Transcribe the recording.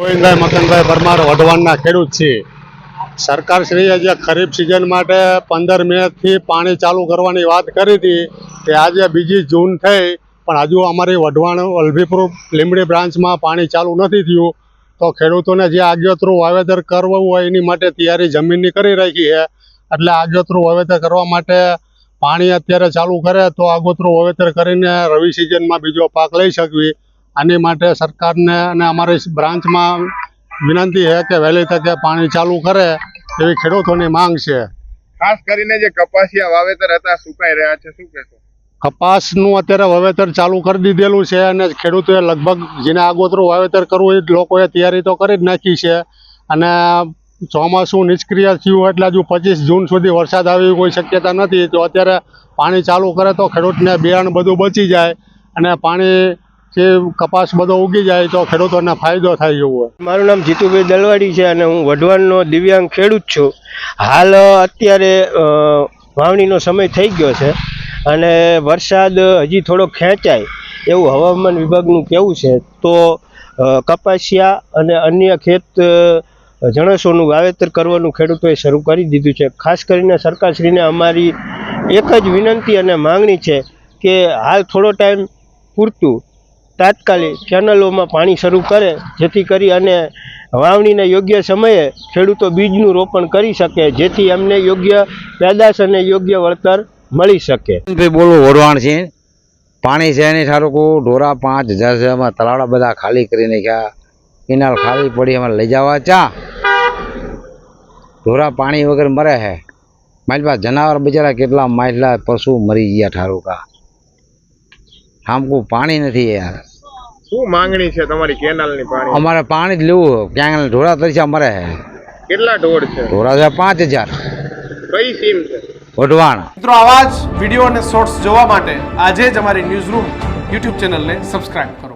ગોવિંદભાઈ, મકનભાઈ પરમાર, વઢવાણના ખેડૂત છે સરકાર શ્રીએ જે ખરીફ સિઝન માટે પંદર મેથી પાણી ચાલુ કરવાની વાત કરી હતી, તે આજે બીજી જૂન થઈ, પણ હજુ અમારી વઢવાણ વલભીપુર લીમડી બ્રાન્ચમાં પાણી ચાલુ નથી થયું. તો ખેડૂતોને જે આગોતરું વાવેતર કરવું હોય એની માટે તૈયારી જમીનની કરી રાખી છે. એટલે આગોતરું વાવેતર કરવા માટે પાણી અત્યારે ચાલુ કરે, તો આગોતરું વાવેતર કરીને રવિ સિઝનમાં બીજો પાક લઈ શકવી. આની માટે સરકારને અને અમારી બ્રાન્ચમાં વિનંતી છે કે વહેલી તકે પાણી ચાલુ કરે એવી ખેડૂતોની માંગ છે. ખાસ કરીને જે કપાસિયા વાવેતર હતા સુકાઈ રહ્યા છે શું કહેશો? કપાસનું અત્યારે વાવેતર ચાલુ કરી દીધેલું છે અને ખેડૂતોએ લગભગ જેને આગોતરું વાવેતર કરવું એ લોકોએ તૈયારી તો કરી જ નાખી છે. અને ચોમાસું નિષ્ક્રિય થયું એટલે હજુ પચીસ જૂન સુધી વરસાદ આવી કોઈ શક્યતા નથી. તો અત્યારે પાણી ચાલુ કરે તો ખેડૂતને બિયારણ બધું બચી જાય અને પાણી જે કપાસ બધો ઉગી જાય તો ખેડૂતોને ફાયદો થાય એવું હોય. મારું નામ જીતુભાઈ દલવાડી છે અને હું વઢવાણનો દિવ્યાંગ ખેડૂત છું. હાલ અત્યારે વાવણીનો સમય થઈ ગયો છે અને વરસાદ હજી થોડો ખેંચાય એવું હવામાન વિભાગનું કહેવું છે. તો કપાસિયા અને અન્ય ખેત જણસોનું વાવેતર કરવાનું ખેડૂતોએ શરૂ કરી દીધું છે. ખાસ કરીને સરકારશ્રીને અમારી એક જ વિનંતી અને માંગણી છે કે હાલ થોડો ટાઈમ પૂરતું તાત્કાલિક ચેનલોમાં પાણી શરૂ કરે, જેથી કરી અને વાવણીના યોગ્ય સમયે ખેડૂતો બીજનું રોપણ કરી શકે, જેથી એમને યોગ્ય પેદાશ અને યોગ્ય વળતર મળી શકે. બોલું, વઢવાણ છે. પાણી છે નહીં સારું કહું, ઢોરા પાંચ હજાર છે એમાં તલાવડા બધા ખાલી કરી નાખ્યા. કેનાલ ખાલી પડી એમાં લઈ જવા ચા. ઢોરા પાણી વગર મરે છે મારી પાસે જનાવર બિચારા કેટલા માયલા પશુ મરી ગયા ઠારુકા. હામકું પાણી નથી યાર. શું માંગણી છે તમારી કેનાલની પાણી? અમારે પાણી જ લેવું ક્યાંક ઢોળા તરીકે અમારે. છે કેટલા ઢોળ છે? ઢોળા છે પાંચ હજાર. કઈ સીમ છે? વઢવાણ. મિત્રો આવા જ વીડિયો અને શોર્ટ્સ જોવા માટે આજે જ અમારી ન્યૂઝ રૂમ યુટ્યુબ ચેનલને સબસ્ક્રાઇબ કરો.